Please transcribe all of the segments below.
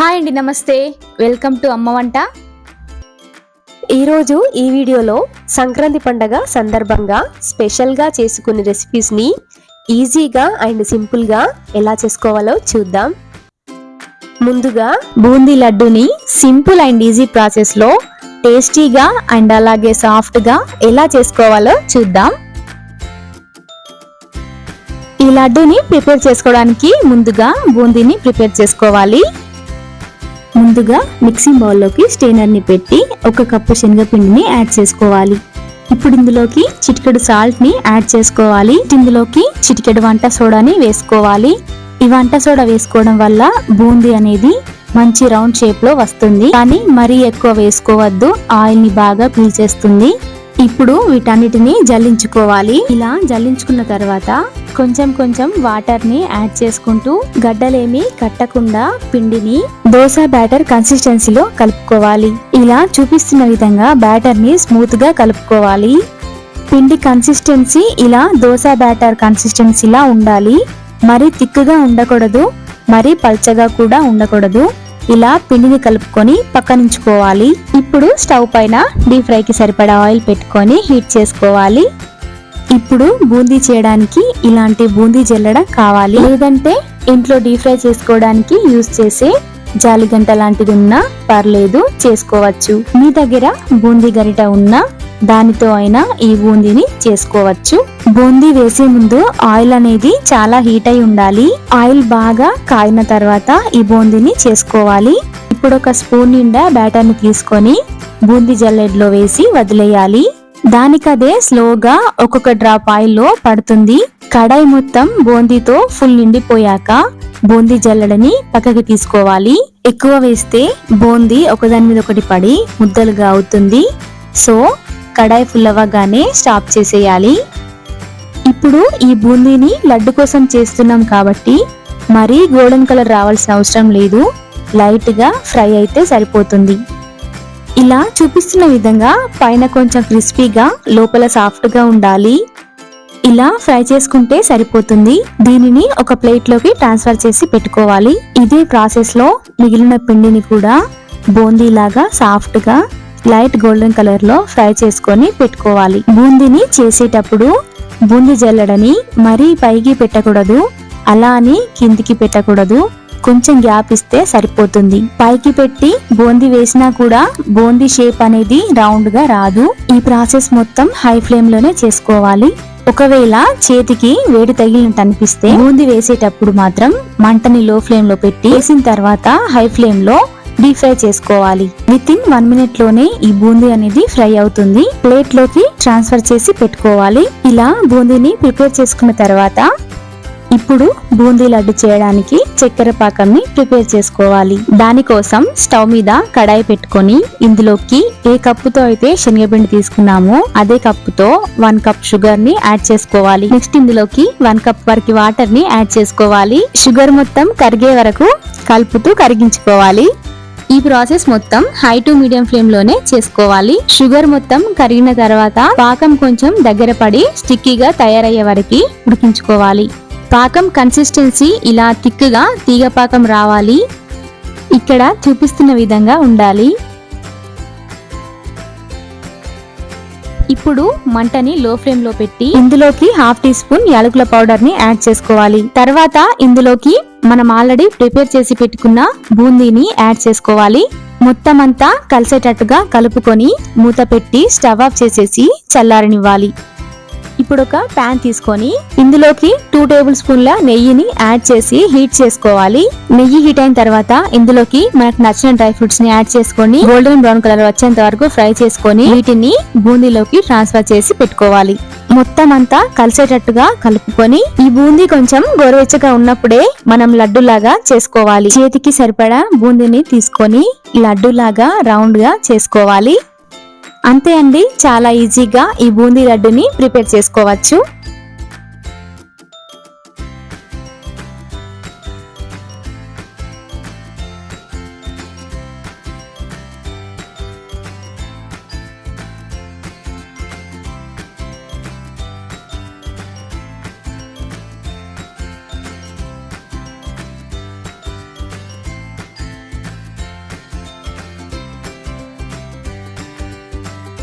Hi అండి నమస్తే. Welcome to అమ్మ వంట. ఈరోజు ఈ వీడియోలో సంక్రాంతి పండగ సందర్భంగా స్పెషల్గా చేసుకునే రెసిపీస్ని ఈజీగా అండ్ సింపుల్గా ఎలా చేసుకోవాలో చూద్దాం. ముందుగా బూందీ లడ్డూని సింపుల్ అండ్ ఈజీ ప్రాసెస్లో టేస్టీగా అండ్ అలాగే సాఫ్ట్గా ఎలా చేసుకోవాలో చూద్దాం. ఈ లడ్డూని ప్రిపేర్ చేసుకోవడానికి ముందుగా బూందీని ప్రిపేర్ చేసుకోవాలి. ముందుగా మిక్సింగ్ బౌల్లోకి స్టెయినర్ని పెట్టి ఒక కప్పు శనగపిండిని యాడ్ చేసుకోవాలి. ఇప్పుడు ఇందులోకి చిటికెడు సాల్ట్ని యాడ్ చేసుకోవాలి. ఇందులోకి చిటికెడు వంట సోడాని వేసుకోవాలి. ఈ వంట సోడా వేసుకోవడం వల్ల బూందీ అనేది మంచి రౌండ్ షేప్లో వస్తుంది. కానీ మరీ ఎక్కువ వేసుకోవద్దు. ఆయిల్ని బాగా పీల్చేస్తుంది. ఇప్పుడు వీటన్నిటిని జల్లించుకోవాలి. ఇలా జల్లించుకున్న తర్వాత కొంచెం కొంచెం వాటర్ని యాడ్ చేసుకుంటూ గడ్డలేమి కట్టకుండా పిండిని దోశ బ్యాటర్ కన్సిస్టెన్సీలో కలుపుకోవాలి. ఇలా చూపిస్తున్న విధంగా బ్యాటర్ని స్మూత్గా కలుపుకోవాలి. పిండి కన్సిస్టెన్సీ ఇలా దోశ బ్యాటర్ కన్సిస్టెన్సీలా ఉండాలి. మరి తిక్కుగా ఉండకూడదు మరి పల్చగా కూడా ఉండకూడదు. ఇలా పిండిని కలుపుకొని పక్కనుంచుకోవాలి. ఇప్పుడు స్టవ్ పైన డీప్ ఫ్రైకి సరిపడా ఆయిల్ పెట్టుకొని హీట్ చేసుకోవాలి. ఇప్పుడు బూందీ చేయడానికి ఇలాంటి బూందీ జల్లడం కావాలి. లేదంటే ఇంట్లో డీప్ ఫ్రై చేసుకోవడానికి యూజ్ చేసే జాలిగంట లాంటిది ఉన్నా పర్లేదు చేసుకోవచ్చు. మీ దగ్గర బూందీ గరిట ఉన్నా దానితో అయినా ఈ బూందీని చేసుకోవచ్చు. బూందీ వేసే ముందు ఆయిల్ అనేది చాలా హీట్ అయి ఉండాలి. ఆయిల్ బాగా కాయిన తర్వాత ఈ బూందీని చేసుకోవాలి. ఇప్పుడు ఒక స్పూన్ నిండా బ్యాటర్ని తీసుకొని బూందీ జల్లెడ్లో వేసి వదిలేయాలి. దానికదే స్లోగా ఒక్కొక్క డ్రాప్ ఆయిల్లో పడుతుంది. కడాయి మొత్తం బూందీతో ఫుల్ నిండిపోయాక బూందీ జల్లెడని పక్కకి తీసుకోవాలి. ఎక్కువ వేస్తే బూందీ ఒకదాని మీద ఒకటి పడి ముద్దలుగా అవుతుంది. సో కడాయి ఫుల్ అవ్వగానే స్టాప్ చేసేయాలి. ఇప్పుడు ఈ బూందీని లడ్డు కోసం చేస్తున్నాం కాబట్టి మరీ గోల్డెన్ కలర్ రావాల్సిన అవసరం లేదు. లైట్గా ఫ్రై అయితే సరిపోతుంది. ఇలా చూపిస్తున్న విధంగా పైన కొంచెం క్రిస్పీగా లోపల సాఫ్ట్గా ఉండాలి. ఇలా ఫ్రై చేసుకుంటే సరిపోతుంది. దీనిని ఒక ప్లేట్లోకి ట్రాన్స్ఫర్ చేసి పెట్టుకోవాలి. ఇదే ప్రాసెస్లో మిగిలిన పిండిని కూడా బూందీ లాగా లైట్ గోల్డెన్ కలర్లో ఫ్రై చేసుకొని పెట్టుకోవాలి. బూందీని చేసేటప్పుడు బూందీ జల్లడని మరీ పైకి పెట్టకూడదు. అలా అని కిందికి పెట్టకూడదు. కొంచెం గ్యాప్ ఇస్తే సరిపోతుంది. పైకి పెట్టి బూందీ వేసినా కూడా బూందీ షేప్ అనేది రౌండ్గా రాదు. ఈ ప్రాసెస్ మొత్తం హై ఫ్లేమ్లోనే చేసుకోవాలి. ఒకవేళ చేతికి వేడి తగిలినట్టు అనిపిస్తే బూందీ వేసేటప్పుడు మాత్రం మంటని లో ఫ్లేమ్లో పెట్టి వేసిన తర్వాత హై ఫ్లేమ్లో డీప్ ఫ్రై చేసుకోవాలి. విత్ ఇన్ వన్ మినిట్లోనే ఈ బూందీ అనేది ఫ్రై అవుతుంది. ప్లేట్లోకి ట్రాన్స్ఫర్ చేసి పెట్టుకోవాలి. ఇలా బూందీని ప్రిపేర్ చేసుకున్న తర్వాత ఇప్పుడు బూందీ లడ్డు చేయడానికి చక్కెర పాకంని ప్రిపేర్ చేసుకోవాలి. దానికోసం స్టవ్ మీద కడాయి పెట్టుకొని ఇందులోకి ఏ కప్పుతో అయితే శనగపిండి తీసుకున్నామో అదే కప్పుతో వన్ కప్ షుగర్ని యాడ్ చేసుకోవాలి. నెక్స్ట్ ఇందులోకి వన్ కప్ వరకు వాటర్ని యాడ్ చేసుకోవాలి. షుగర్ మొత్తం కరిగే వరకు కలుపుతూ కరిగించుకోవాలి. ఈ ప్రాసెస్ మొత్తం హై టు మీడియం ఫ్లేమ్లోనే చేసుకోవాలి. షుగర్ మొత్తం కరిగిన తర్వాత పాకం కొంచెం దగ్గర పడి స్టిక్కీగా తయారయ్యే వరకు ఉడికించుకోవాలి. పాకం కన్సిస్టెన్సీ ఇలా తిక్కుగా తీగ పాకం రావాలి. ఇక్కడ చూపిస్తున్న విధంగా ఉండాలి. ఇప్పుడు మంటని లో ఫ్లేమ్లో పెట్టి ఇందులోకి హాఫ్ టీ స్పూన్ యాలకుల పౌడర్ని యాడ్ చేసుకోవాలి. తర్వాత ఇందులోకి మనం ఆల్రెడీ ప్రిపేర్ చేసి పెట్టుకున్న బూందీని యాడ్ చేసుకోవాలి. మొత్తం అంతా కలిసేటట్టుగా కలుపుకొని మూత పెట్టి స్టవ్ ఆఫ్ చేసేసి చల్లారనివ్వాలి. ఇప్పుడు ఒక ప్యాన్ తీసుకొని ఇందులోకి టూ టేబుల్ స్పూన్ల నెయ్యిని యాడ్ చేసి హీట్ చేసుకోవాలి. నెయ్యి హీట్ అయిన తర్వాత ఇందులోకి మనకు నచ్చిన డ్రై ఫ్రూట్స్ని యాడ్ చేసుకొని గోల్డెన్ బ్రౌన్ కలర్ వచ్చేంత వరకు ఫ్రై చేసుకొని వీటిని బూందీలోకి ట్రాన్స్ఫర్ చేసి పెట్టుకోవాలి. మొత్తం అంతా కలిసేటట్టుగా కలుపుకొని ఈ బూందీ కొంచెం గోరువెచ్చగా ఉన్నప్పుడే మనం లడ్డులాగా చేసుకోవాలి. చేతికి సరిపడా బూందీని తీసుకొని లడ్డులాగా రౌండ్గా చేసుకోవాలి. అంతే అండి చాలా ఈజీగా ఈ బూందీ లడ్డుని ప్రిపేర్ చేసుకోవచ్చు.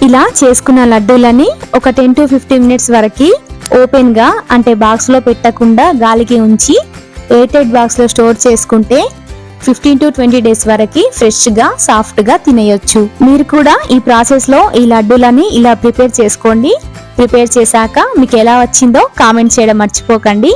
ఇలా చేసుకున్న లడ్డూలని ఒక టెన్ టు ఫిఫ్టీన్ మినిట్స్ వరకు ఓపెన్గా అంటే బాక్స్లో పెట్టకుండా గాలికి ఉంచి ఎయిటెడ్ బాక్స్లో స్టోర్ చేసుకుంటే ఫిఫ్టీన్ టు ట్వంటీ డేస్ వరకు ఫ్రెష్గా సాఫ్ట్గా తినేయొచ్చు. మీరు కూడా ఈ ప్రాసెస్లో ఈ లడ్డూలని ఇలా ప్రిపేర్ చేసుకోండి. ప్రిపేర్ చేశాక మీకు ఎలా వచ్చిందో కామెంట్ చేయడం మర్చిపోకండి.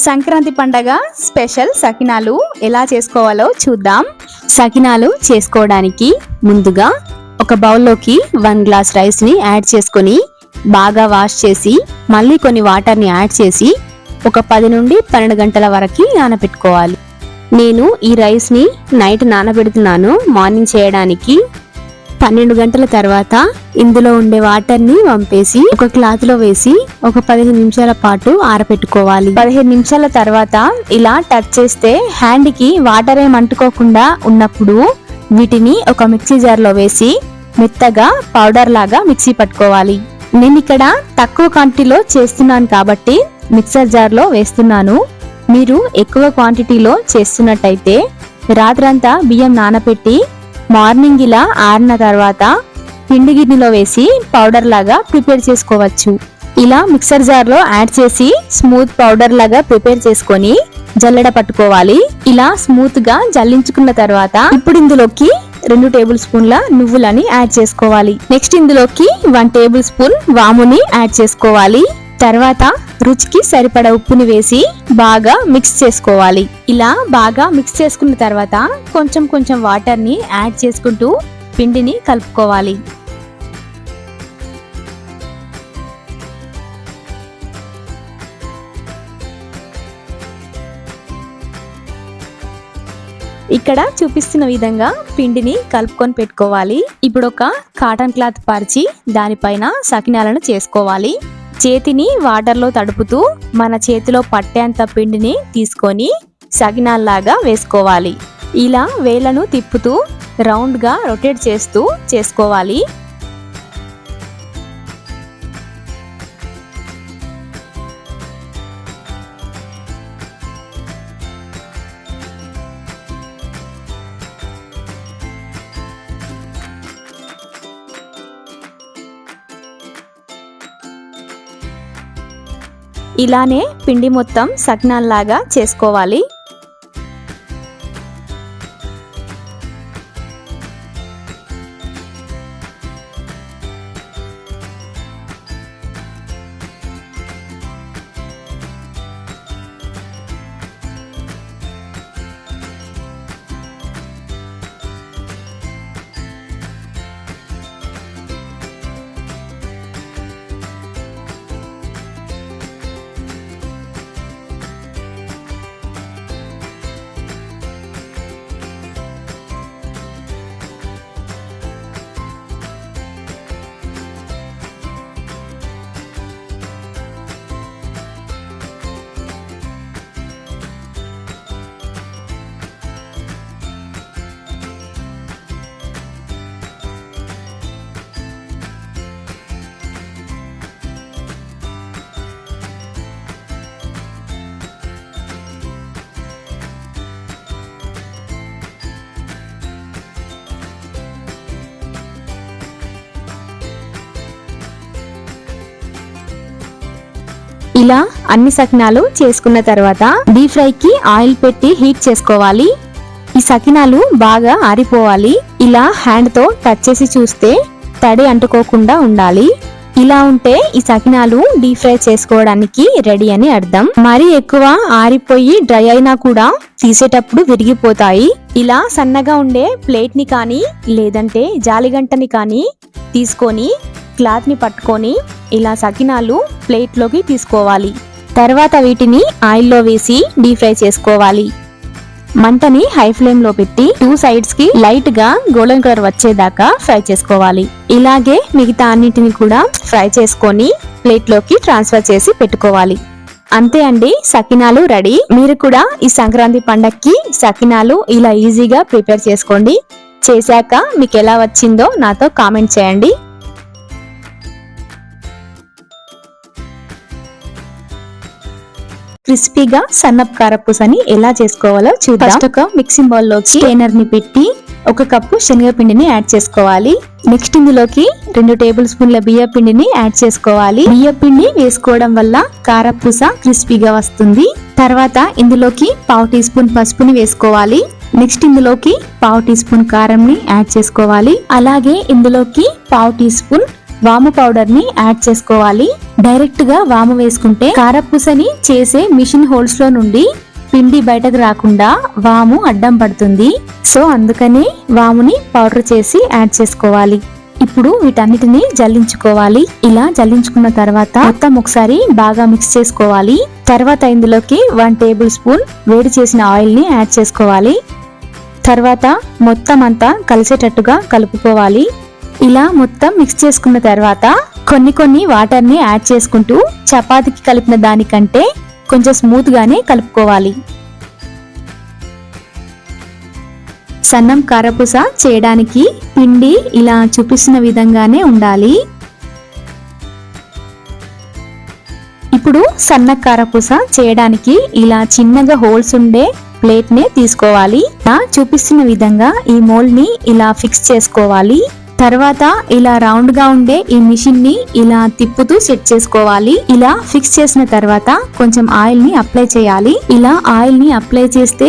సంక్రాంతి పండగ స్పెషల్ సకినాలు ఎలా చేసుకోవాలో చూద్దాం. సకినాలు చేసుకోవడానికి ముందుగా ఒక బౌల్లోకి వన్ గ్లాస్ రైస్ని యాడ్ చేసుకొని బాగా వాష్ చేసి మళ్ళీ కొన్ని వాటర్ని యాడ్ చేసి ఒక పది నుండి పన్నెండు గంటల వరకు నానబెట్టుకోవాలి నేను ఈ రైస్ని నైట్ నానబెడుతున్నాను మార్నింగ్ చేయడానికి పన్నెండు గంటల తర్వాత ఇందులో ఉండే వాటర్ని వంపేసి ఒక క్లాత్లో వేసి ఒక పదిహేను నిమిషాల పాటు ఆరబెట్టుకోవాలి పదిహేను నిమిషాల తర్వాత ఇలా టచ్ చేస్తే హ్యాండ్కి వాటర్ ఏం అంటుకోకుండా ఉన్నప్పుడు వీటిని ఒక మిక్సీ జార్లో వేసి మెత్తగా పౌడర్ లాగా మిక్సీ పట్టుకోవాలి. నేను ఇక్కడ తక్కువ క్వాంటిటీలో చేస్తున్నాను కాబట్టి మిక్సర్ జార్లో వేస్తున్నాను. మీరు ఎక్కువ క్వాంటిటీలో చేస్తున్నట్టయితే రాత్రంతా బియ్యం నానబెట్టి మార్నింగ్ ఇలా ఆరిన తర్వాత పిండి గిన్నెలో వేసి పౌడర్ లాగా ప్రిపేర్ చేసుకోవచ్చు. ఇలా మిక్సర్ జార్లో యాడ్ చేసి స్మూత్ పౌడర్ లాగా ప్రిపేర్ చేసుకొని జల్లెడ పట్టుకోవాలి. ఇలా స్మూత్గా జల్లించుకున్న తర్వాత ఇప్పుడు ఇందులోకి రెండు టేబుల్ స్పూన్ల నువ్వులని యాడ్ చేసుకోవాలి. నెక్స్ట్ ఇందులోకి వన్ టేబుల్ స్పూన్ వాముని యాడ్ చేసుకోవాలి. తర్వాత రుచికి సరిపడ ఉప్పుని వేసి బాగా మిక్స్ చేసుకోవాలి. ఇలా బాగా మిక్స్ చేసుకున్న తర్వాత కొంచెం కొంచెం వాటర్ని యాడ్ చేసుకుంటూ పిండిని కలుపుకోవాలి. ఇక్కడ చూపిస్తున్న విధంగా పిండిని కలుపుకొని పెట్టుకోవాలి. ఇప్పుడు ఒక కాటన్ క్లాత్ పరిచి దానిపైన సకినాలను చేసుకోవాలి. చేతిని వాటర్లో తడుపుతూ మన చేతిలో పట్టేంత పిండిని తీసుకొని సగినాల్లాగా వేసుకోవాలి. ఇలా వేలను తిప్పుతూ రౌండ్గా రొటేట్ చేస్తూ చేసుకోవాలి. ఇలానే పిండి మొత్తం సగ్నాల్లాగా చేసుకోవాలి. ఇలా అన్ని సకినాలు చేసుకున్న తర్వాత డీప్ ఫ్రై కి ఆయిల్ పెట్టి హీట్ చేసుకోవాలి. ఈ సకినాలు బాగా ఆరిపోవాలి. ఇలా హ్యాండ్తో టచ్ చేసి చూస్తే తడి అంటుకోకుండా ఉండాలి. ఇలా ఉంటే ఈ సకినాలు డీప్ ఫ్రై చేసుకోవడానికి రెడీ అని అర్థం. మరి ఎక్కువ ఆరిపోయి డ్రై అయినా కూడా తీసేటప్పుడు విరిగిపోతాయి. ఇలా సన్నగా ఉండే ప్లేట్ని కానీ లేదంటే జాలిగంటని కానీ తీసుకొని క్లాత్ని పట్టుకొని ఇలా సకినాలు ప్లేట్లోకి తీసుకోవాలి. తర్వాత వీటిని ఆయిల్లో వేసి డీప్ ఫ్రై చేసుకోవాలి. మంటని హై ఫ్లేమ్లో పెట్టి టూ సైడ్స్కి లైట్గా గోల్డెన్ కలర్ వచ్చేదాకా ఫ్రై చేసుకోవాలి. ఇలాగే మిగతా అన్నిటిని కూడా ఫ్రై చేసుకొని ప్లేట్లోకి ట్రాన్స్ఫర్ చేసి పెట్టుకోవాలి. అంతే అండి సకినాలు రెడీ. మీరు కూడా ఈ సంక్రాంతి పండక్కి సకినాలు ఇలా ఈజీగా ప్రిపేర్ చేసుకోండి. చేశాక మీకు ఎలా వచ్చిందో నాతో కామెంట్ చేయండి. క్రిస్పీగా సన్నపు కారపూసని ఎలా చేసుకోవాలో చూద్దాం. ఫస్ట్ ఒక మిక్సింగ్ బౌల్లోకి స్టెయినర్ని పెట్టి ఒక కప్పు శనగపిండిని యాడ్ చేసుకోవాలి. నెక్స్ట్ ఇందులోకి రెండు టేబుల్ స్పూన్ల బియ్య పిండిని యాడ్ చేసుకోవాలి. బియ్య పిండి వేసుకోవడం వల్ల కారపూస క్రిస్పీగా వస్తుంది. తర్వాత ఇందులోకి పావు టీ స్పూన్ పసుపుని వేసుకోవాలి. నెక్స్ట్ ఇందులోకి పావు టీ స్పూన్ కారంని యాడ్ చేసుకోవాలి. అలాగే ఇందులోకి పావు టీ స్పూన్ వాము పౌడర్ని యాడ్ చేసుకోవాలి. డైరెక్ట్గా వాము వేసుకుంటే కారపూసని చేసే మిషన్ హోల్స్లో నుండి పిండి బయటకు రాకుండా వాము అడ్డం పడుతుంది. సో అందుకనే వాముని పౌడర్ చేసి యాడ్ చేసుకోవాలి. ఇప్పుడు వీటన్నిటిని జల్లించుకోవాలి. ఇలా జల్లించుకున్న తర్వాత మొత్తం ఒకసారి బాగా మిక్స్ చేసుకోవాలి. తర్వాత ఇందులోకి వన్ టేబుల్ స్పూన్ వేడి చేసిన ఆయిల్ని యాడ్ చేసుకోవాలి. తర్వాత మొత్తం అంతా కలిసేటట్టుగా కలుపుకోవాలి. ఇలా మొత్తం మిక్స్ చేసుకున్న తర్వాత కొన్ని కొన్ని వాటర్ని యాడ్ చేసుకుంటూ చపాతీకి కలిపిన దానికంటే కొంచెం స్మూత్ గానే కలుపుకోవాలి. సన్నం కారపూస చేయడానికి పిండి ఇలా చూపిస్తున్న విధంగానే ఉండాలి. ఇప్పుడు సన్న కారపూస చేయడానికి ఇలా చిన్నగా హోల్స్ ఉండే ప్లేట్ని తీసుకోవాలి. చూపిస్తున్న విధంగా ఈ మోల్ని ని ఇలా ఫిక్స్ చేసుకోవాలి. తర్వాత ఇలా రౌండ్గా ఉండే ఈ మిషన్ని ఇలా తిప్పుతూ సెట్ చేసుకోవాలి. ఇలా ఫిక్స్ చేసిన తర్వాత కొంచెం ఆయిల్ని అప్లై చేయాలి. ఇలా ఆయిల్ని అప్లై చేస్తే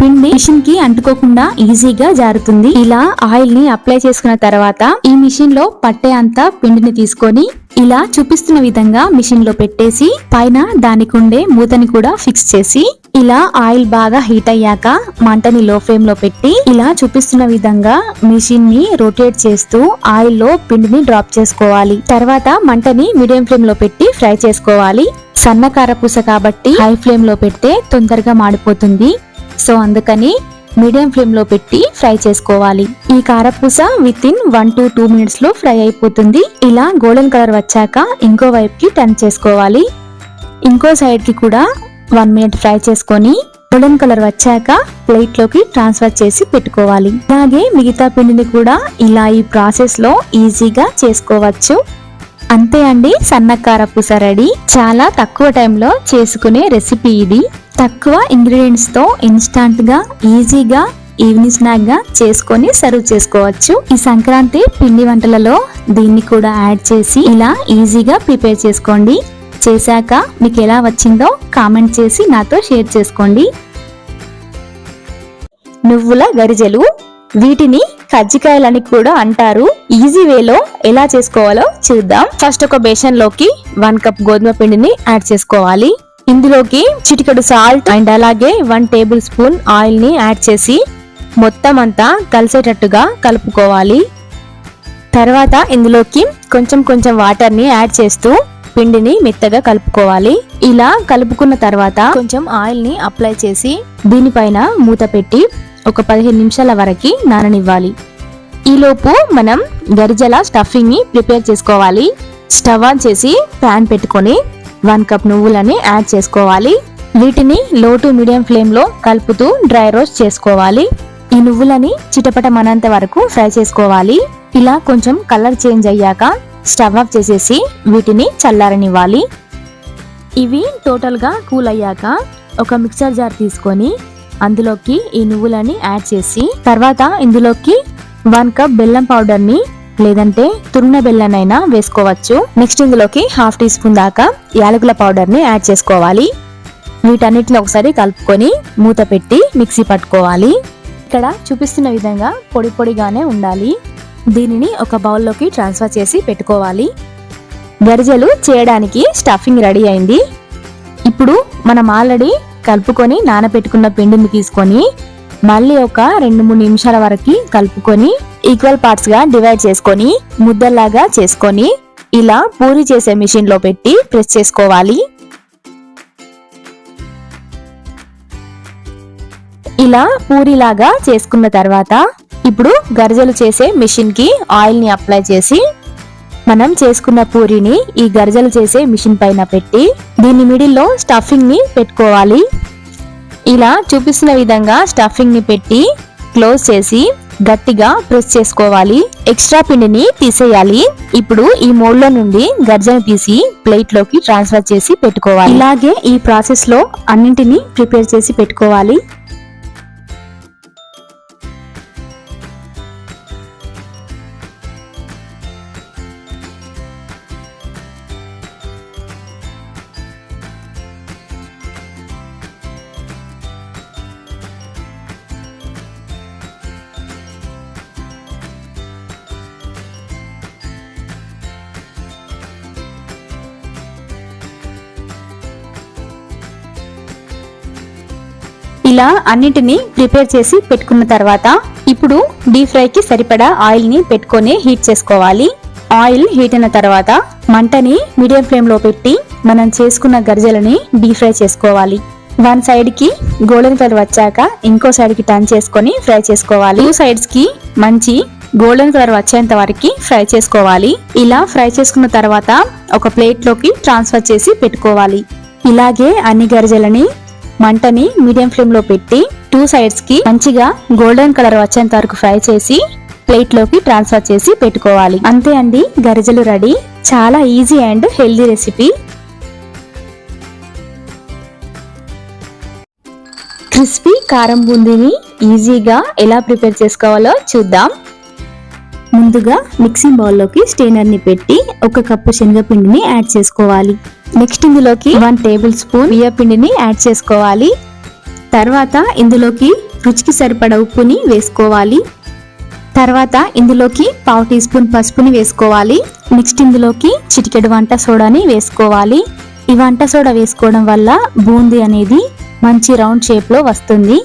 పిండి మిషన్కి అంటుకోకుండా ఈజీగా జారుతుంది. ఇలా ఆయిల్ని అప్లై చేసుకున్న తర్వాత ఈ మిషన్లో పట్టే అంత పిండిని తీసుకొని ఇలా చూపిస్తున్న విధంగా మిషన్లో పెట్టేసి పైన దానికి ఉండే మూతని కూడా ఫిక్స్ చేసి ఇలా ఆయిల్ బాగా హీట్ అయ్యాక మంటని లో ఫ్లేమ్లో పెట్టి ఇలా చూపిస్తున్న విధంగా మిషన్ని రొటేట్ చేస్తూ ఆయిల్లో పిండిని డ్రాప్ చేసుకోవాలి. తర్వాత మంటని మీడియం ఫ్లేమ్లో పెట్టి ఫ్రై చేసుకోవాలి. సన్న కారపూస కాబట్టి హై ఫ్లేమ్లో పెడితే తొందరగా మాడిపోతుంది. సో అందుకని మీడియం ఫ్లేమ్లో పెట్టి ఫ్రై చేసుకోవాలి. ఈ కారపూస within one to two మినిట్స్లో ఫ్రై అయిపోతుంది. ఇలా గోల్డెన్ కలర్ వచ్చాక ఇంకో వైపుకి టర్న్ చేసుకోవాలి. ఇంకో సైడ్కి కూడా వన్ మినిట్ ఫ్రై చేసుకొని గోల్డెన్ కలర్ వచ్చాక ప్లేట్లోకి ట్రాన్స్ఫర్ చేసి పెట్టుకోవాలి. అలాగే మిగతా పిండిని కూడా ఇలా ఈ ప్రాసెస్లో ఈజీగా చేసుకోవచ్చు. అంతే అండి సన్నకార పూస రెడీ. చాలా తక్కువ టైంలో చేసుకునే రెసిపీ ఇది. తక్కువ ఇంగ్రీడియంట్స్తో ఇన్స్టాంట్గా ఈజీగా ఈవినింగ్ స్నాక్గా చేసుకొని సర్వ్ చేసుకోవచ్చు. ఈ సంక్రాంతి పిండి వంటలలో దీన్ని కూడా యాడ్ చేసి ఇలా ఈజీగా ప్రిపేర్ చేసుకోండి. చేశాక మీకు ఎలా వచ్చిందో కామెంట్ చేసి నాతో షేర్ చేసుకోండి. నువ్వుల గరిజెలు వీటిని కజ్జికాయలని కూడా అంటారు. ఈజీ వేలో ఎలా చేసుకోవాలో చూద్దాం. ఫస్ట్ ఒక బేషన్లోకి వన్ కప్ గోధుమ పిండిని యాడ్ చేసుకోవాలి. ఇందులోకి చిటికెడు సాల్ట్ అండ్ అలాగే వన్ టేబుల్ స్పూన్ ఆయిల్ని యాడ్ చేసి మొత్తం అంతా కలిసేటట్టుగా కలుపుకోవాలి. తర్వాత ఇందులోకి కొంచెం కొంచెం వాటర్ని యాడ్ చేస్తూ పిండిని మెత్తగా కలుపుకోవాలి. ఇలా కలుపుకున్న తర్వాత కొంచెం ఆయిల్ని అప్లై చేసి దీనిపైన మూత పెట్టి ఒక పదిహేను నిమిషాల వరకు నాననివ్వాలి. ఈలోపు మనం గరిజల స్టఫింగ్ని ప్రిపేర్ చేసుకోవాలి. స్టవ్ ఆన్ చేసి ప్యాన్ పెట్టుకొని వన్ కప్ నువ్వులని యాడ్ చేసుకోవాలి. వీటిని లో టు మీడియం ఫ్లేమ్లో కలుపుతూ డ్రై రోస్ట్ చేసుకోవాలి. ఈ నువ్వులని చిటపటమనంత వరకు ఫ్రై చేసుకోవాలి. ఇలా కొంచెం కలర్ చేంజ్ అయ్యాక స్టవ్ ఆఫ్ చేసేసి వీటిని చల్లారనివ్వాలి. ఇవి టోటల్గా కూల్ అయ్యాక ఒక మిక్సర్ జార్ తీసుకొని అందులోకి ఈ నువ్వులని యాడ్ చేసి తర్వాత ఇందులోకి వన్ కప్ బెల్లం పౌడర్ని లేదంటే తురిన బెల్లనైనా వేసుకోవచ్చు. నెక్స్ట్ ఇందులోకి హాఫ్ టీ స్పూన్ దాకా యాలకుల పౌడర్ని యాడ్ చేసుకోవాలి. వీటన్నిటిని ఒకసారి కలుపుకొని మూత పెట్టి మిక్సీ పట్టుకోవాలి. ఇక్కడ చూపిస్తున్న విధంగా పొడి పొడిగానే ఉండాలి. దీనిని ఒక బౌల్లోకి ట్రాన్స్ఫర్ చేసి పెట్టుకోవాలి. గరిజలు చేయడానికి స్టఫింగ్ రెడీ అయింది. ఇప్పుడు మనం ఆల్రెడీ కలుపుకొని నానబెట్టుకున్న పిండిని తీసుకొని మళ్ళీ ఒక రెండు మూడు నిమిషాల వరకు కలుపుకొని ఈక్వల్ పార్ట్స్గా డివైడ్ చేసుకొని ముద్దల్లాగా చేసుకొని ఇలా పూరి చేసే మిషన్లో పెట్టి ప్రెస్ చేసుకోవాలి. ఇలా పూరిలాగా చేసుకున్న తర్వాత ఇప్పుడు గరిజలు చేసే మిషన్కి ఆయిల్ని అప్లై చేసి మనం చేసుకున్న పూరిని ఈ గరిజలు చేసే మిషన్ పైన పెట్టి దీని మిడిల్లో స్టఫింగ్ని పెట్టుకోవాలి. ఇలా చూపిస్తున్న విధంగా స్టఫింగ్ని పెట్టి క్లోజ్ చేసి గట్టిగా ప్రెస్ చేసుకోవాలి. ఎక్స్ట్రా పిండిని తీసేయాలి. ఇప్పుడు ఈ మోడ్లో నుండి గర్జను తీసి ప్లేట్లోకి ట్రాన్స్ఫర్ చేసి పెట్టుకోవాలి. ఇలాగే ఈ ప్రాసెస్లో అన్నింటినీ ప్రిపేర్ చేసి పెట్టుకోవాలి. ఇలా అన్నిటిని ప్రిపేర్ చేసి పెట్టుకున్న తర్వాత ఇప్పుడు డీప్ ఫ్రైకి సరిపడా ఆయిల్ని పెట్టుకొని హీట్ చేసుకోవాలి. ఆయిల్ హీట్ అయిన తర్వాత మంటని మీడియం ఫ్లేమ్లో పెట్టి మనం చేసుకున్న గరిజలని డీప్ ఫ్రై చేసుకోవాలి. వన్ సైడ్కి గోల్డెన్ కలర్ వచ్చాక ఇంకో సైడ్కి టర్న్ చేసుకొని ఫ్రై చేసుకోవాలి. టూ సైడ్స్కి మంచి గోల్డెన్ కలర్ వచ్చేంత వరకు ఫ్రై చేసుకోవాలి. ఇలా ఫ్రై చేసుకున్న తర్వాత ఒక ప్లేట్లోకి ట్రాన్స్ఫర్ చేసి పెట్టుకోవాలి. ఇలాగే అన్ని గరిజలని మంటని మీడియం ఫ్లేమ్లో పెట్టి టూ సైడ్స్కి మంచిగా గోల్డెన్ కలర్ వచ్చేంత వరకు ఫ్రై చేసి ప్లేట్లోకి ట్రాన్స్ఫర్ చేసి పెట్టుకోవాలి. అంతే అండి గరిజలు రెడీ. చాలా easy and healthy recipe. Crispy కారం బూందీని ఈజీగా ఎలా ప్రిపేర్ చేసుకోవాలో చూద్దాం. ముందుగా మిక్సింగ్ బౌల్లోకి స్టెయినర్ని పెట్టి ఒక కప్పు శనగపిండిని యాడ్ చేసుకోవాలి. నెక్స్ట్ ఇందులోకి వన్ టేబుల్ స్పూన్ బియ్య పిండిని యాడ్ చేసుకోవాలి. తర్వాత ఇందులోకి రుచికి సరిపడ ఉప్పుని వేసుకోవాలి. తర్వాత ఇందులోకి పావు టీ స్పూన్ పసుపుని వేసుకోవాలి. నెక్స్ట్ ఇందులోకి చిటికెడు వంట సోడాని వేసుకోవాలి. ఈ వంట సోడా వేసుకోవడం వల్ల బూందీ అనేది మంచి రౌండ్ షేప్లో వస్తుంది.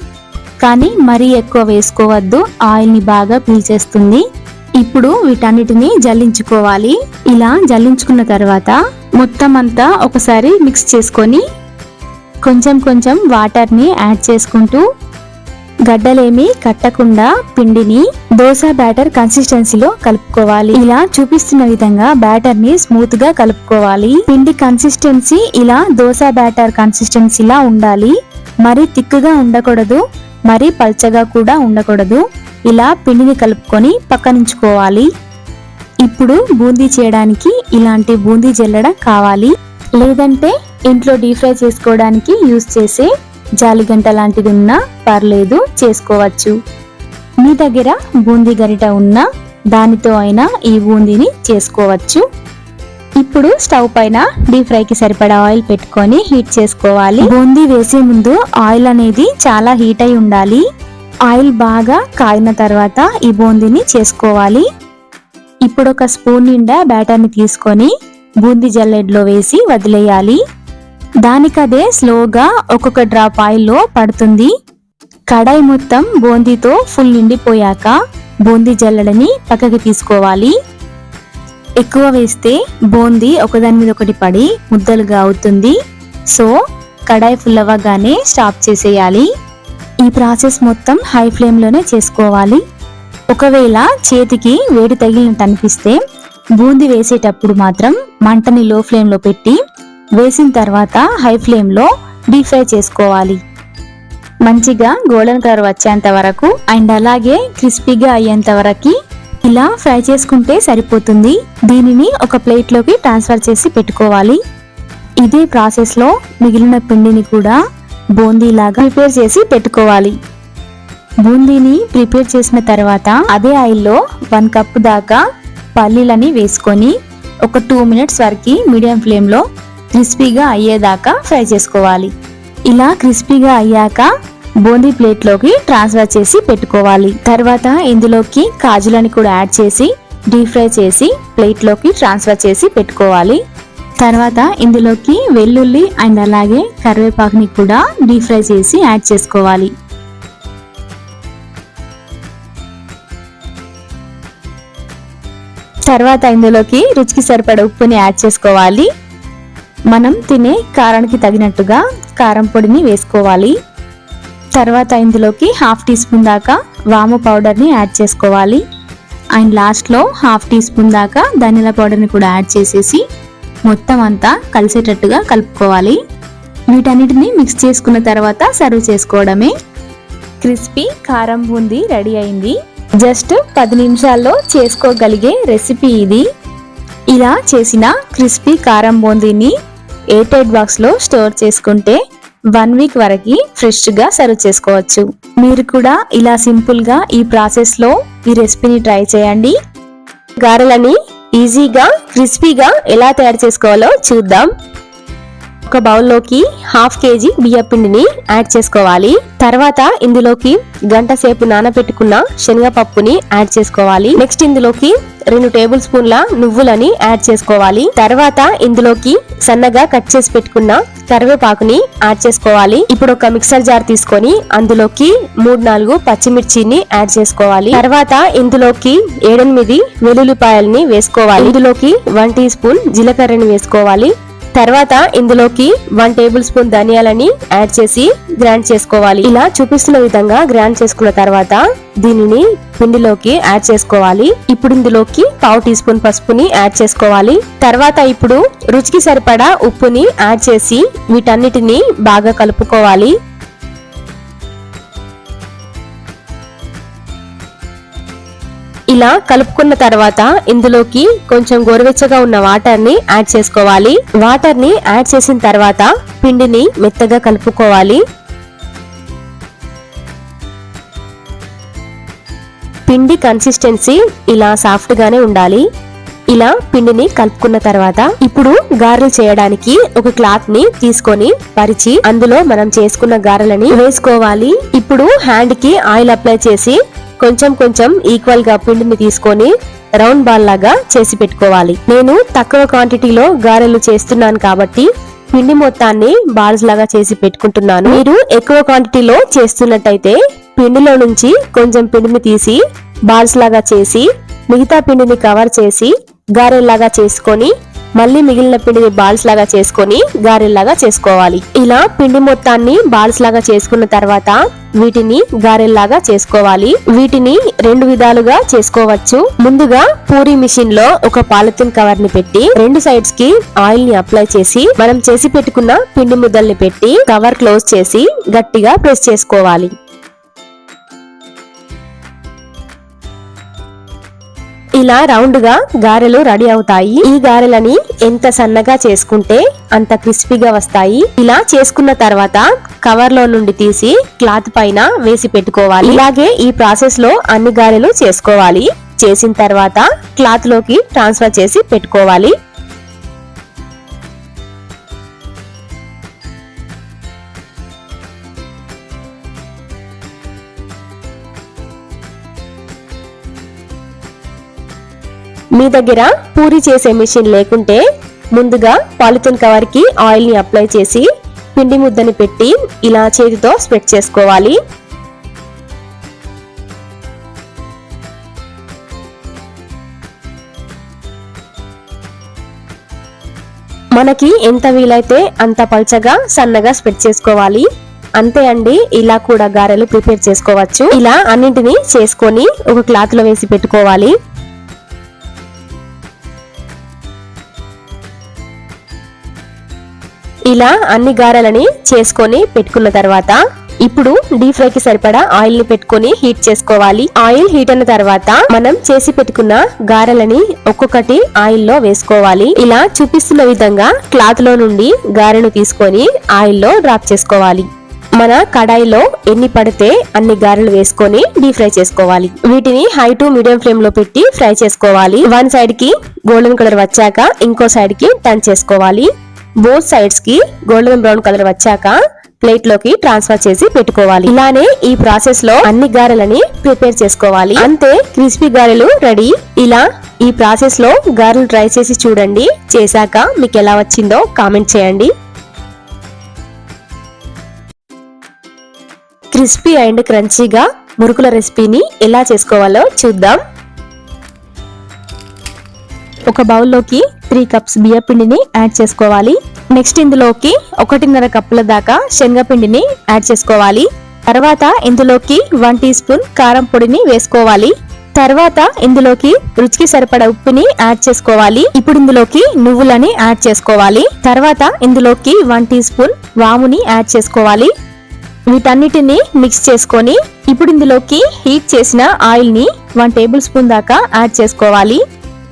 కానీ మరీ ఎక్కువ వేసుకోవద్దు. ఆయిల్ని బాగా పీల్చేస్తుంది. ఇప్పుడు వీటన్నిటిని జల్లించుకోవాలి. ఇలా జల్లించుకున్న తర్వాత మొత్తం అంతా ఒకసారి మిక్స్ చేసుకొని కొంచెం కొంచెం వాటర్ని యాడ్ చేసుకుంటూ గడ్డలేమి కట్టకుండా పిండిని దోశ బ్యాటర్ కన్సిస్టెన్సీలో కలుపుకోవాలి. ఇలా చూపిస్తున్న విధంగా బ్యాటర్ని స్మూత్గా కలుపుకోవాలి. పిండి కన్సిస్టెన్సీ ఇలా దోశ బ్యాటర్ కన్సిస్టెన్సీలా ఉండాలి. మరి తిక్కుగా ఉండకూడదు మరి పల్చగా కూడా ఉండకూడదు. ఇలా పిండిని కలుపుకొని పక్కనుంచుకోవాలి. ఇప్పుడు బూందీ చేయడానికి ఇలాంటి బూందీ జల్లడ కావాలి. లేదంటే ఇంట్లో డీప్ ఫ్రై చేసుకోవడానికి యూస్ చేసే జాలిగంట లాంటిది ఉన్నా పర్లేదు చేసుకోవచ్చు. మీ దగ్గర బూందీ గరిట ఉన్నా దానితో అయినా ఈ బూందీని చేసుకోవచ్చు. ఇప్పుడు స్టవ్ పైన డీప్ ఫ్రైకి సరిపడా ఆయిల్ పెట్టుకొని హీట్ చేసుకోవాలి. బూందీ వేసే ముందు ఆయిల్ అనేది చాలా హీట్ అయి ఉండాలి. ఆయిల్ బాగా కాగిన తర్వాత ఈ బూందీని చేసుకోవాలి. ఇప్పుడు ఒక స్పూన్ నిండా బ్యాటర్ని తీసుకొని బూందీ జల్లెడ్లో వేసి వదిలేయాలి. దానికదే స్లోగా ఒక్కొక్క డ్రాప్ ఆయిల్లో పడుతుంది. కడాయి మొత్తం బూందీతో ఫుల్ నిండిపోయాక బూందీ జల్లెడని పక్కకి తీసుకోవాలి. ఎక్కువ వేస్తే బూందీ ఒకదాని మీద ఒకటి పడి ముద్దలుగా అవుతుంది. సో కడాయి ఫుల్ అవ్వగానే స్టాప్ చేసేయాలి. ఈ ప్రాసెస్ మొత్తం హై ఫ్లేమ్లోనే చేసుకోవాలి. ఒకవేళ చేతికి వేడి తగిలినట్టు అనిపిస్తే బూంది వేసేటప్పుడు మాత్రం మంటని లో ఫ్లేమ్లో పెట్టి వేసిన తర్వాత హై ఫ్లేమ్లో డీప్ ఫ్రై చేసుకోవాలి. మంచిగా గోల్డెన్ కలర్ వచ్చేంత వరకు అండ్ అలాగే క్రిస్పీగా అయ్యేంత వరకు ఇలా ఫ్రై చేసుకుంటే సరిపోతుంది. దీనిని ఒక ప్లేట్లోకి ట్రాన్స్ఫర్ చేసి పెట్టుకోవాలి. ఇదే ప్రాసెస్లో మిగిలిన పిండిని కూడా బూందీలాగా ప్రిపేర్ చేసి పెట్టుకోవాలి. బూందీని ప్రిపేర్ చేసిన తర్వాత అదే ఆయిల్లో వన్ కప్ దాకా పల్లీలని వేసుకొని ఒక టూ మినిట్స్ వరకు మీడియం ఫ్లేమ్లో క్రిస్పీగా అయ్యేదాకా ఫ్రై చేసుకోవాలి. ఇలా క్రిస్పీగా అయ్యాక బూందీ ప్లేట్లోకి ట్రాన్స్ఫర్ చేసి పెట్టుకోవాలి. తర్వాత ఇందులోకి కాజులని కూడా యాడ్ చేసి డీప్ ఫ్రై చేసి ప్లేట్లోకి ట్రాన్స్ఫర్ చేసి పెట్టుకోవాలి. తర్వాత ఇందులోకి వెల్లుల్లి అండ్ అలాగే కరివేపాకుని కూడా డీప్ ఫ్రై చేసి యాడ్ చేసుకోవాలి. తర్వాత ఇందులోకి రుచికి సరిపడ ఉప్పుని యాడ్ చేసుకోవాలి. మనం తినే కారానికి తగినట్టుగా కారం పొడిని వేసుకోవాలి. తర్వాత ఇందులోకి హాఫ్ టీ స్పూన్ దాకా వాము పౌడర్ని యాడ్ చేసుకోవాలి. అండ్ లాస్ట్లో హాఫ్ టీ స్పూన్ దాకా ధనియాల పౌడర్ని కూడా యాడ్ చేసేసి మొత్తం అంతా కలిసేటట్టుగా కలుపుకోవాలి. వీటన్నిటిని మిక్స్ చేసుకున్న తర్వాత సర్వ్ చేసుకోవడమే. క్రిస్పీ కారం బూందీ రెడీ అయింది. జస్ట్ పది నిమిషాల్లో చేసుకోగలిగే రెసిపీ ఇది. ఇలా చేసిన క్రిస్పీ కారం బూందీని ఎయిర్ బాక్స్లో స్టోర్ చేసుకుంటే వన్ వీక్ వరకు ఫ్రెష్గా సర్వ్ చేసుకోవచ్చు. మీరు కూడా ఇలా సింపుల్గా ఈ ప్రాసెస్లో ఈ రెసిపీని ట్రై చేయండి. గారెలని ఈజీగా క్రిస్పీగా ఎలా తయారు చేసుకోవాలో చూద్దాం. ఒక బౌల్లోకి హాఫ్ కేజీ బియ్యపిండిని యాడ్ చేసుకోవాలి. తర్వాత ఇందులోకి గంట సేపు నానబెట్టుకున్న శనగపప్పుని యాడ్ చేసుకోవాలి. నెక్స్ట్ ఇందులోకి రెండు టేబుల్ స్పూన్ల నువ్వులని యాడ్ చేసుకోవాలి. తర్వాత ఇందులోకి సన్నగా కట్ చేసి పెట్టుకున్న కరివేపాకుని యాడ్ చేసుకోవాలి. ఇప్పుడు ఒక మిక్సర్ జార్ తీసుకొని అందులోకి మూడు నాలుగు పచ్చిమిర్చిని యాడ్ చేసుకోవాలి. తర్వాత ఇందులోకి ఏడెనిమిది వెల్లుల్లిపాయల్ని వేసుకోవాలి. ఇందులోకి వన్ టీ స్పూన్ జీలకర్రని వేసుకోవాలి. తర్వాత ఇందులోకి వన్ టేబుల్ స్పూన్ ధనియాలని యాడ్ చేసి గ్రైండ్ చేసుకోవాలి. ఇలా చూపిస్తున్న విధంగా గ్రైండ్ చేసుకున్న తర్వాత దీనిని పిండిలోకి యాడ్ చేసుకోవాలి. ఇప్పుడు ఇందులోకి పావు టీ స్పూన్ పసుపుని యాడ్ చేసుకోవాలి. తర్వాత ఇప్పుడు రుచికి సరిపడా ఉప్పుని యాడ్ చేసి వీటన్నిటిని బాగా కలుపుకోవాలి. ఇలా కలుపుకున్న తర్వాత ఇందులోకి కొంచెం గోరువెచ్చగా ఉన్న వాటర్ని యాడ్ చేసుకోవాలి. వాటర్ని యాడ్ చేసిన తర్వాత పిండిని మెత్తగా కలుపుకోవాలి. పిండి కన్సిస్టెన్సీ ఇలా సాఫ్ట్ గానే ఉండాలి. ఇలా పిండిని కలుపుకున్న తర్వాత ఇప్పుడు గారెలు చేయడానికి ఒక క్లాత్ని తీసుకొని పరిచి అందులో మనం చేసుకున్న గారెలని వేసుకోవాలి. ఇప్పుడు హ్యాండ్కి ఆయిల్ అప్లై చేసి కొంచెం కొంచెం ఈక్వల్గా పిండిని తీసుకొని రౌండ్ బాల్ లాగా చేసి పెట్టుకోవాలి. నేను తక్కువ క్వాంటిటీలో గారెలు చేస్తున్నాను కాబట్టి పిండి మొత్తాన్ని బాల్స్ లాగా చేసి పెట్టుకుంటున్నాను. మీరు ఎక్కువ క్వాంటిటీలో చేస్తున్నట్టయితే పిండిలో నుంచి కొంచెం పిండిని తీసి బాల్స్ లాగా చేసి మిగతా పిండిని కవర్ చేసి గారెల్లాగా చేసుకొని మళ్ళీ మిగిలిన పిండిని బాల్స్ లాగా చేసుకొని గారెల్లాగా చేసుకోవాలి. ఇలా పిండి మొత్తాన్ని బాల్స్ లాగా చేసుకున్న తర్వాత వీటిని గారెల్లాగా చేసుకోవాలి. వీటిని రెండు విధాలుగా చేసుకోవచ్చు. ముందుగా పూరి మిషన్లో ఒక పాలిథిన్ కవర్ని పెట్టి రెండు సైడ్స్కి ఆయిల్ని అప్లై చేసి మనం చేసి పెట్టుకున్న పిండి ముద్దల్ని పెట్టి కవర్ క్లోజ్ చేసి గట్టిగా ప్రెస్ చేసుకోవాలి. ఇలా రౌండ్గా గారెలు రెడీ అవుతాయి. ఈ గారెలని ఎంత సన్నగా చేసుకుంటే అంత క్రిస్పీగా వస్తాయి. ఇలా చేసుకున్న తర్వాత కవర్లో నుండి తీసి క్లాత్ పైన వేసి పెట్టుకోవాలి. ఇలాగే ఈ ప్రాసెస్లో అన్ని గారెలు చేసుకోవాలి. చేసిన తర్వాత క్లాత్లోకి ట్రాన్స్ఫర్ చేసి పెట్టుకోవాలి. మీ దగ్గర పూరి చేసే మిషన్ లేకుంటే ముందుగా పాలిథిన్ కవర్కి ఆయిల్ని అప్లై చేసి పిండి ముద్దని పెట్టి ఇలా చేతితో స్ప్రెడ్ చేసుకోవాలి. మనకి ఎంత వీలైతే అంత పల్చగా సన్నగా స్ప్రెడ్ చేసుకోవాలి. అంతే అండి ఇలా కూడా గారెలు ప్రిపేర్ చేసుకోవచ్చు. ఇలా అన్నింటినీ చేసుకొని ఒక క్లాత్లో వేసి పెట్టుకోవాలి. ఇలా అన్ని గారెలని చేసుకొని పెట్టుకున్న తర్వాత ఇప్పుడు డీప్ ఫ్రై కి సరిపడా ఆయిల్ని పెట్టుకొని హీట్ చేసుకోవాలి. ఆయిల్ హీట్ అయిన తర్వాత మనం చేసి పెట్టుకున్న గారెలని ఒక్కొక్కటి ఆయిల్లో వేసుకోవాలి. ఇలా చూపిస్తున్న విధంగా క్లాత్లో నుండి గారెను తీసుకొని ఆయిల్లో డ్రాప్ చేసుకోవాలి. మన కడాయిలో ఎన్ని పడితే అన్ని గారెలు వేసుకొని డీప్ ఫ్రై చేసుకోవాలి. వీటిని హై టు మీడియం ఫ్లేమ్లో పెట్టి ఫ్రై చేసుకోవాలి. వన్ సైడ్కి గోల్డెన్ కలర్ వచ్చాక ఇంకో సైడ్కి టర్న్ చేసుకోవాలి. బోత్ సైడ్స్కి గోల్డెన్ బ్రౌన్ కలర్ వచ్చాక ప్లేట్లోకి ట్రాన్స్ఫర్ చేసి పెట్టుకోవాలి. ఇలానే ఈ ప్రాసెస్లో అన్ని గారెలని ప్రిపేర్ చేసుకోవాలి. అంతే క్రిస్పీ గారెలు రెడీ ఇలా ఈ ప్రాసెస్లో గారెలు ట్రై చేసి చూడండి. చేశాక మీకు ఎలా వచ్చిందో కామెంట్ చేయండి. క్రిస్పీ అండ్ క్రంచీగా మురుకుల రెసిపీని ఎలా చేసుకోవాలో చూద్దాం. ఒక బౌల్లోకి త్రీ కప్స్ బియ్య పిండిని యాడ్ చేసుకోవాలి. నెక్స్ట్ ఇందులోకి ఒకటిన్నర కప్పుల దాకా శనగపిండిని యాడ్ చేసుకోవాలి. తర్వాత ఇందులోకి వన్ టీ స్పూన్ కారం పొడిని వేసుకోవాలి. తర్వాత ఇందులోకి రుచికి సరిపడ ఉప్పుని యాడ్ చేసుకోవాలి. ఇప్పుడు ఇందులోకి నువ్వులని యాడ్ చేసుకోవాలి. తర్వాత ఇందులోకి వన్ టీ స్పూన్ వాముని యాడ్ చేసుకోవాలి. వీటన్నిటిని మిక్స్ చేసుకొని ఇప్పుడు ఇందులోకి హీట్ చేసిన ఆయిల్ని వన్ టేబుల్ స్పూన్ దాకా యాడ్ చేసుకోవాలి.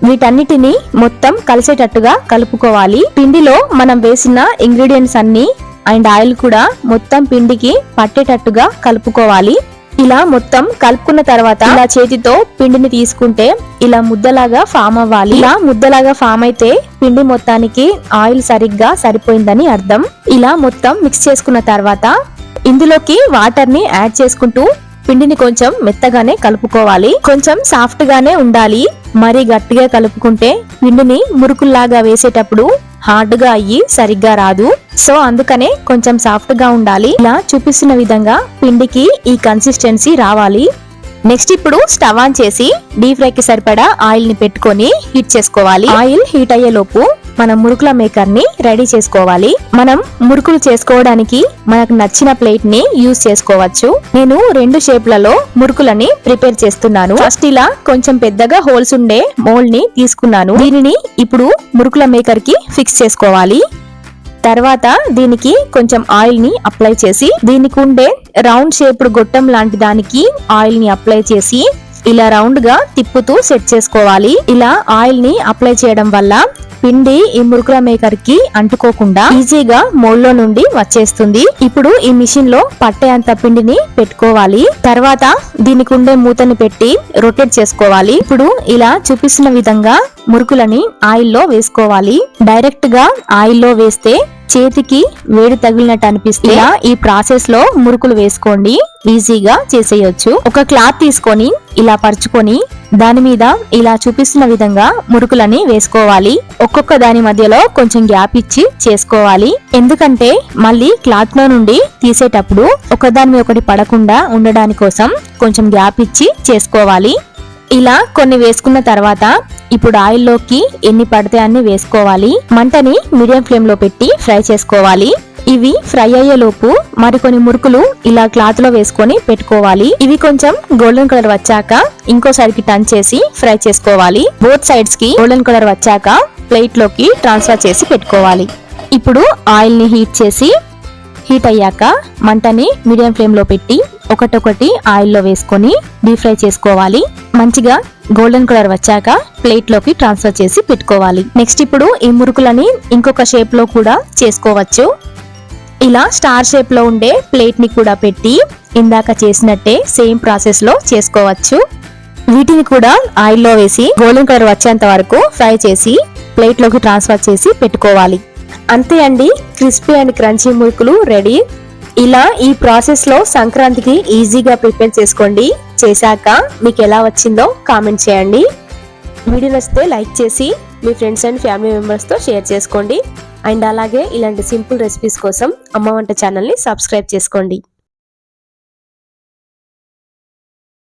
వీటన్నిటిని మొత్తం కలిసేటట్టుగా కలుపుకోవాలి. పిండిలో మనం వేసిన ఇంగ్రీడియంట్స్ అన్ని అండ్ ఆయిల్ కూడా మొత్తం పిండికి పట్టేటట్టుగా కలుపుకోవాలి. ఇలా మొత్తం కలుపుకున్న తర్వాత ఇలా చేతితో పిండిని తీసుకుంటే ఇలా ముద్దలాగా ఫామ్ అవ్వాలి. ఇలా ముద్దలాగా ఫామ్ అయితే పిండి మొత్తానికి ఆయిల్ సరిగ్గా సరిపోయిందని అర్థం. ఇలా మొత్తం మిక్స్ చేసుకున్న తర్వాత ఇందులోకి వాటర్ని యాడ్ చేసుకుంటూ పిండిని కొంచెం మెత్తగానే కలుపుకోవాలి. కొంచెం సాఫ్ట్ గానే ఉండాలి. మరీ గట్టిగా కలుపుకుంటే పిండిని మురుకుల్లాగా వేసేటప్పుడు హార్డ్గా అయ్యి సరిగ్గా రాదు. సో అందుకనే కొంచెం సాఫ్ట్గా ఉండాలి. ఇలా చూపిస్తున్న విధంగా పిండికి ఈ కన్సిస్టెన్సీ రావాలి. నెక్స్ట్ ఇప్పుడు స్టవ్ ఆన్ చేసి డీప్ ఫ్రై కి సరిపడా ఆయిల్ని పెట్టుకొని హీట్ చేసుకోవాలి. ఆయిల్ హీట్ అయ్యే లోపు మనం మురుకుల మేకర్ని రెడీ చేసుకోవాలి. మనం మురుకులు చేసుకోవడానికి మనకు నచ్చిన ప్లేట్ని యూజ్ చేసుకోవచ్చు. నేను రెండు షేప్లలో మురుకులని ప్రిపేర్ చేస్తున్నాను. ఫస్ట్ ఇలా కొంచెం పెద్దగా హోల్స్ ఉండే మోల్డ్ని తీసుకున్నాను. దీనిని ఇప్పుడు మురుకుల మేకర్కి ఫిక్స్ చేసుకోవాలి. తర్వాత దీనికి కొంచెం ఆయిల్ని అప్లై చేసి దీనికి ఉండే రౌండ్ షేప్డ్ గొట్టం లాంటి దానికి ఆయిల్ని అప్లై చేసి ఇలా రౌండ్గా తిప్పుతూ సెట్ చేసుకోవాలి. ఇలా ఆయిల్ని అప్లై చేయడం వల్ల పిండి ఈ మురుకుల మేకర్కి అంటుకోకుండా ఈజీగా మోల్లో నుండి వచ్చేస్తుంది. ఇప్పుడు ఈ మిషన్లో పట్టేంత పిండిని పెట్టుకోవాలి. తర్వాత దీనికి ఉండే మూతని పెట్టి రొటేట్ చేసుకోవాలి. ఇప్పుడు ఇలా చూపిస్తున్న విధంగా మురుకులని ఆయిల్లో వేసుకోవాలి. డైరెక్ట్గా ఆయిల్లో వేస్తే చేతికి వేడి తగిలినట్టు అనిపిస్తే ఇలా ఈ ప్రాసెస్లో మురుకులు వేసుకోండి. ఈజీగా చేసేయొచ్చు. ఒక క్లాత్ తీసుకొని ఇలా పరుచుకొని దాని మీద ఇలా చూపిస్తున్న విధంగా మురుకులని వేసుకోవాలి. ఒక్కొక్క దాని మధ్యలో కొంచెం గ్యాప్ ఇచ్చి చేసుకోవాలి. ఎందుకంటే మళ్ళీ క్లాత్లో నుండి తీసేటప్పుడు ఒకదాని మీద ఒకటి పడకుండా ఉండడాని కోసం కొంచెం గ్యాప్ ఇచ్చి చేసుకోవాలి. ఇలా కొన్ని వేసుకున్న తర్వాత ఇప్పుడు ఆయిల్లోకి ఎన్ని పడితే అన్ని వేసుకోవాలి. మంటని మీడియం ఫ్లేమ్లో పెట్టి ఫ్రై చేసుకోవాలి. ఇవి ఫ్రై అయ్యేలోపు మరికొన్ని మురుకులు ఇలా క్లాత్లో వేసుకొని పెట్టుకోవాలి. ఇవి కొంచెం గోల్డెన్ కలర్ వచ్చాక ఇంకో సైడ్కి టర్న్ చేసి ఫ్రై చేసుకోవాలి. బోత్ సైడ్స్కి గోల్డెన్ కలర్ వచ్చాక ప్లేట్లోకి ట్రాన్స్ఫర్ చేసి పెట్టుకోవాలి. ఇప్పుడు ఆయిల్ని హీట్ చేసి హీట్ అయ్యాక మంటని మీడియం ఫ్లేమ్లో పెట్టి ఒకటొకటి ఆయిల్లో వేసుకొని డీప్ ఫ్రై చేసుకోవాలి. మంచిగా గోల్డెన్ కలర్ వచ్చాక ప్లేట్లోకి ట్రాన్స్ఫర్ చేసి పెట్టుకోవాలి. నెక్స్ట్ ఇప్పుడు ఈ మురుకులని ఇంకొక షేప్లో కూడా చేసుకోవచ్చు. ఇలా స్టార్ షేప్లో ఉండే ప్లేట్ని కూడా పెట్టి ఇందాక చేసినట్టే సేమ్ ప్రాసెస్లో చేసుకోవచ్చు. వీటిని కూడా ఆయిల్లో వేసి గోల్డెన్ కలర్ వచ్చేంత వరకు ఫ్రై చేసి ప్లేట్లోకి ట్రాన్స్ఫర్ చేసి పెట్టుకోవాలి. అంతే అండి క్రిస్పీ అండ్ క్రంచీ మురుకులు రెడీ ఇలా ఈ ప్రాసెస్లో సంక్రాంతికి ఈజీగా ప్రిపేర్ చేసుకోండి. చేశాక మీకు ఎలా వచ్చిందో కామెంట్ చేయండి. వీడియో నచ్చితే లైక్ చేసి మీ ఫ్రెండ్స్ అండ్ ఫ్యామిలీ మెంబర్స్తో షేర్ చేసుకోండి. అండ్ అలాగే ఇలాంటి సింపుల్ రెసిపీస్ కోసం అమ్మ వంట ఛానల్ని సబ్స్క్రైబ్ చేసుకోండి.